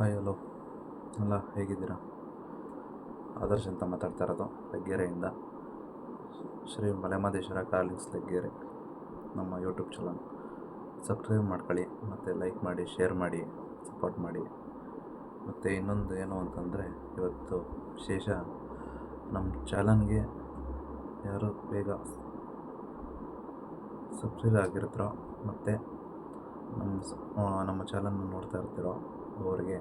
Hi hello ಎಲ್ಲ ಹೇಗಿದ್ದೀರಾ? ಆದರ್ಶ್ ಅಂತ ಮಾತಾಡ್ತಾ ಇರೋದು ಲಗ್ಗೆರೆಯಿಂದ. ಶ್ರೀ ಮಲೆಮಹದೇಶ್ವರ ಕಾರ್ಲಿಂಗ್ಸ್ ಲಗ್ಗೆರೆ, ನಮ್ಮ ಯೂಟ್ಯೂಬ್ ಚಾನಲ್. ಸಬ್ಸ್ಕ್ರೈಬ್ ಮಾಡ್ಕೊಳ್ಳಿ, ಮತ್ತು ಲೈಕ್ ಮಾಡಿ, ಶೇರ್ ಮಾಡಿ, ಸಪೋರ್ಟ್ ಮಾಡಿ. ಮತ್ತು ಇನ್ನೊಂದು ಏನು ಅಂತಂದರೆ, ಇವತ್ತು ವಿಶೇಷ ನಮ್ಮ ಚಾನಲ್ಗೆ ಯಾರು ಬೇಗ ಸಬ್ಸ್ಕ್ರೈಬ್ ಆಗಿರ್ತಾರೋ ಮತ್ತು ನಮ್ಮ ನಮ್ಮ ಚಾನಲ್ನ ನೋಡ್ತಾ ಇರ್ತೀರೋ ಅವರಿಗೆ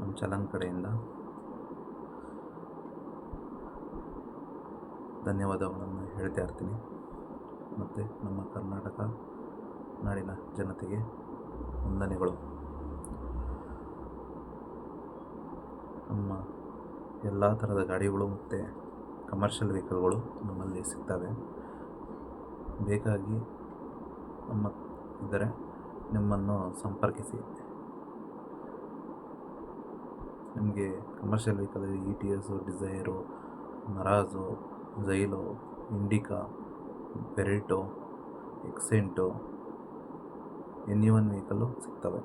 ನಮ್ಮ ಚಲನ್ ಕಡೆಯಿಂದ ಧನ್ಯವಾದಗಳನ್ನು ಹೇಳ್ತಾ ಇರ್ತೀನಿ. ಮತ್ತು ನಮ್ಮ ಕರ್ನಾಟಕ ನಾಡಿನ ಜನತೆಗೆ ವಂದನೆಗಳು. ನಮ್ಮ ಎಲ್ಲ ಥರದ ಗಾಡಿಗಳು ಮತ್ತು ಕಮರ್ಷಿಯಲ್ ವೆಹಿಕಲ್ಗಳು ನಮ್ಮಲ್ಲಿ ಸಿಗ್ತವೆ. ಬೇಕಾಗಿ ನಮ್ಮ ಇದ್ದರೆ ನಿಮ್ಮನ್ನು ಸಂಪರ್ಕಿಸಿ. ನಿಮಗೆ ಕಮರ್ಷಿಯಲ್ ವೆಹಿಕಲಲ್ಲಿ E T S Dzire ಮರಾಜು Xylo Indica ಪೆರಿಟೋ Xcent any one vehicle ಸಿಗ್ತವೆ.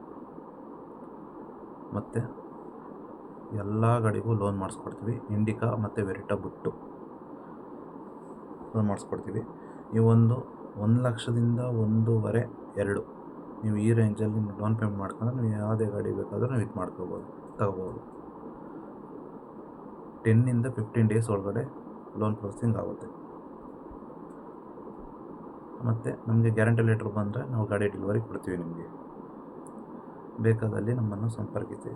ಮತ್ತು ಎಲ್ಲ ಗಾಡಿಗೂ ಲೋನ್ ಮಾಡಿಸ್ಕೊಡ್ತೀವಿ. ಇಂಡಿಕಾ ಮತ್ತು ವೆರಿಟಾ ಬಿಟ್ಟು ಲೋನ್ ಮಾಡಿಸ್ಕೊಡ್ತೀವಿ. ನೀವು ಒಂದು ಒಂದು ಲಕ್ಷದಿಂದ ಒಂದೂವರೆ, ಎರಡು ನೀವು ಈ ರೇಂಜಲ್ಲಿ ಡೌನ್ ಪೇಮೆಂಟ್ ಮಾಡ್ಕೊಂಡ್ರೆ ನೀವು ಯಾವುದೇ ಗಾಡಿ ಬೇಕಾದರೂ ನೀವು ಇದು ಮಾಡ್ಕೋಬೋದು, ತಗೋಬೋದು. ಟೆನ್ನಿಂದ ಫಿಫ್ಟೀನ್ ಡೇಸ್ ಒಳಗಡೆ ಲೋನ್ ಪ್ರೊಸೆಸಿಂಗ್ ಆಗುತ್ತೆ. ಮತ್ತು ನಮಗೆ ಗ್ಯಾರಂಟಿ ಲೆಟ್ರ್ ಬಂದರೆ ನಾವು ಗಾಡಿ ಡೆಲಿವರಿ ಕೊಡ್ತೀವಿ ನಿಮಗೆ. ಬೇಕಾದಲ್ಲಿ ನಮ್ಮನ್ನು ಸಂಪರ್ಕಿಸಿ.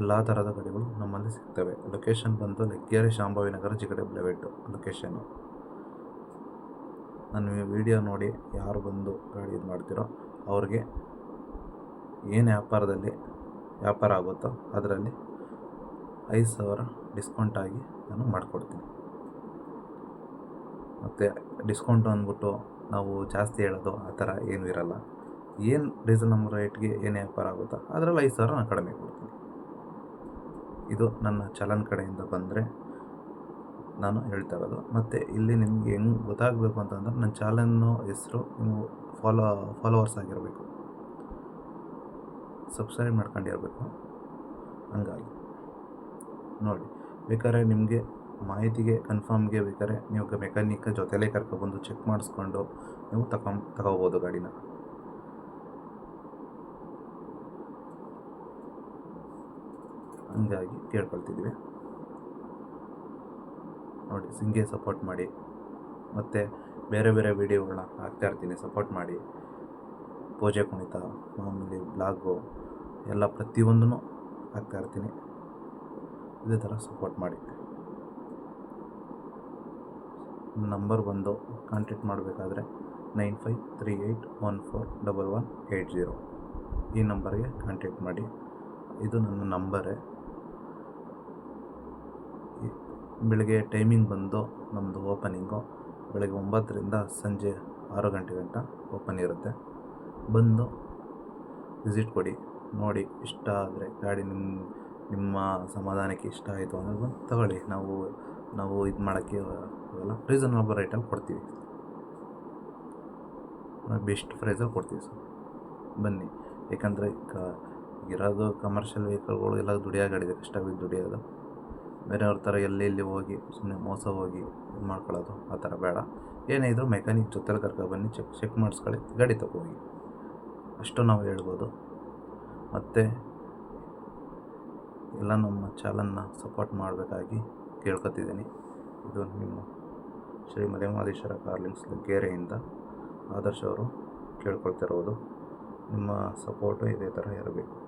ಎಲ್ಲ ಥರದ ಗಾಡಿಗಳು ನಮ್ಮಲ್ಲಿ ಸಿಗ್ತವೆ. ಲೊಕೇಶನ್ ಬಂದು ಲಗ್ಗೆರೆ ಶಾಂಭವಿ ನಗರ ಜಿಗಡೆ ಬ್ಲೆವೆಟ್ಟು ಲೊಕೇಶನ್ನು ನನ್ನ ವಿಡಿಯೋ ನೋಡಿ ಯಾರು ಬಂದು ಗಾಡಿ ಇದು ಮಾಡ್ತೀರೋ ಅವ್ರಿಗೆ ಏನು ವ್ಯಾಪಾರದಲ್ಲಿ ವ್ಯಾಪಾರ ಆಗುತ್ತೋ ಅದರಲ್ಲಿ ಐದು ಸಾವಿರ ಡಿಸ್ಕೌಂಟಾಗಿ ನಾನು ಮಾಡಿಕೊಡ್ತೀನಿ. ಮತ್ತು ಡಿಸ್ಕೌಂಟು ಅಂದ್ಬಿಟ್ಟು ನಾವು ಜಾಸ್ತಿ ಹೇಳೋದು ಆ ಥರ ಏನೂ ಇರೋಲ್ಲ. ಏನು ರೀಸನಬಲ್ ರೇಟ್ಗೆ ಏನು ವ್ಯಾಪಾರ ಆಗುತ್ತೋ ಅದರಲ್ಲಿ ಐದು ಸಾವಿರ ನಾನು ಕಡಿಮೆ ಕೊಡ್ತೀನಿ. ಇದು ನನ್ನ ಚಲನ್ ಕಡೆಯಿಂದ ಬಂದರೆ ನಾನು ಹೇಳ್ತಾ ಇರೋದು. ಮತ್ತು ಇಲ್ಲಿ ನಿಮಗೆ ಹೆಂಗೆ ಗೊತ್ತಾಗಬೇಕು ಅಂತಂದ್ರೆ ನನ್ನ ಚಾಲನ್ನು ಹೆಸರು ನೀವು ಫಾಲೋ ಫಾಲೋವರ್ಸ್ ಆಗಿರಬೇಕು. ಸಬ್ಸ್ಕ್ರೈಬ್ ಮಾಡ್ಕೊಂಡಿರಬೇಕು. ಹಂಗಾಗಿ. ನೋಡಿ. ಬೇಕಾದ್ರೆ ನಿಮಗೆ ಮಾಹಿತಿಗೆ ಕನ್ಫರ್ಮ್ಗೆ ಬೇಕಾದ್ರೆ ನೀವು ಮೆಕ್ಯಾನಿಕ್ ಜೊತೆಲೇ ಕರ್ಕೊಬಂದು ಚೆಕ್ ಮಾಡಿಸ್ಕೊಂಡು ನೀವು ತಗೊಂಡು ತಗೋಬೋದು ಗಾಡಿನ. ಹಂಗಾಗಿ ಕೇಳ್ಕೊಳ್ತಿದ್ವಿ. ನೋಡಿ, ಸಿಂಗೆ ಸಪೋರ್ಟ್ ಮಾಡಿ. ಮತ್ತು ಬೇರೆ ಬೇರೆ ವೀಡಿಯೋಗಳನ್ನ ಹಾಕ್ತಾ ಇರ್ತೀನಿ ಸಪೋರ್ಟ್ ಮಾಡಿ. ಪೂಜೆ ಕುಣಿತ, ಮಾಮೂಲಿ ಬ್ಲಾಗು ಎಲ್ಲ ಪ್ರತಿಯೊಂದೂ ಹಾಕ್ತಾ ಇರ್ತೀನಿ. ಇದೇ ಥರ ಸಪೋರ್ಟ್ ಮಾಡಿ ನಂಬರ್ ಬಂದು ಕಾಂಟ್ಯಾಕ್ಟ್ ಮಾಡಬೇಕಾದ್ರೆ nine five three eight one four double one eight zero ಈ ನಂಬರ್ಗೆ ಕಾಂಟ್ಯಾಕ್ಟ್ ಮಾಡಿ. ಇದು ನನ್ನ ನಂಬರೇ ಬೆಳಗ್ಗೆ ಟೈಮಿಂಗ್ ಬಂದು ನಮ್ಮದು ಓಪನಿಂಗು ಬೆಳಗ್ಗೆ ಒಂಬತ್ತರಿಂದ ಸಂಜೆ ಆರು ಗಂಟೆ ಗಂಟ ಓಪನ್ ಇರುತ್ತೆ. ಬಂದು ವಿಸಿಟ್ ಕೊಡಿ. ನೋಡಿ ಇಷ್ಟ ಆದರೆ ಗಾಡಿ ನಿಮ್ಮ ನಿಮ್ಮ ಸಮಾಧಾನಕ್ಕೆ ಇಷ್ಟ ಆಯಿತು ಅಂದರೆ ಬಂದು ತಗೊಳ್ಳಿ. ನಾವು ನಾವು ಇದು ಮಾಡೋಕ್ಕೆ ಹೋಗಲ್ಲ ರೀಸನಬಲ್ ರೇಟಲ್ಲಿ ಕೊಡ್ತೀವಿ. ಬೆಸ್ಟ್ ಪ್ರೈಸಲ್ಲಿ ಕೊಡ್ತೀವಿ ಸರ್. ಬನ್ನಿ. ಏಕೆಂದರೆ ಕ, ಇರೋದು ಕಮರ್ಷಿಯಲ್ ವೆಹಿಕಲ್ಗಳು ಎಲ್ಲ ದುಡಿಯೋ ಗಾಡಿ ಕಷ್ಟವಿದ್ದು ದುಡಿಯೋದು. ಬೇರೆಯವ್ರ ಥರ ಎಲ್ಲಿ ಎಲ್ಲಿ ಹೋಗಿ ಸುಮ್ಮನೆ ಮೋಸ ಹೋಗಿ ಇದು ಮಾಡ್ಕೊಳ್ಳೋದು, ಆ ಥರ ಬೇಡ. ಏನೇ ಇದ್ದರೂ ಮೆಕ್ಯಾನಿಕ್ ಜೊತೆಲಿ ಕರ್ಕೊಬನ್ನಿ ಚೆಕ್ ಚೆಕ್ ಮಾಡಿಸ್ಕೊಳ್ಳಿ. ಗಾಡಿ ತಗೋಗಿ ಅಷ್ಟು ನಾವು ಹೇಳ್ಬೋದು. ಮತ್ತು ಎಲ್ಲ ನಮ್ಮ ಚಾನಲ್ನ ಸಪೋರ್ಟ್ ಮಾಡಬೇಕಾಗಿ ಕೇಳ್ಕೊತಿದ್ದೀನಿ. ಇದು ನಿಮ್ಮ ಶ್ರೀ ಮಲೆಮಹದೇಶ್ವರ ಕಾರ್ಲಿಂಗ್ಸ್ ಲಗ್ಗೆರೆಯಿಂದ ಆದರ್ಶ್ ಅವರು ಕೇಳ್ಕೊಳ್ತಿರೋದು. ನಿಮ್ಮ ಸಪೋರ್ಟು ಇದೇ ಥರ ಇರಬೇಕು.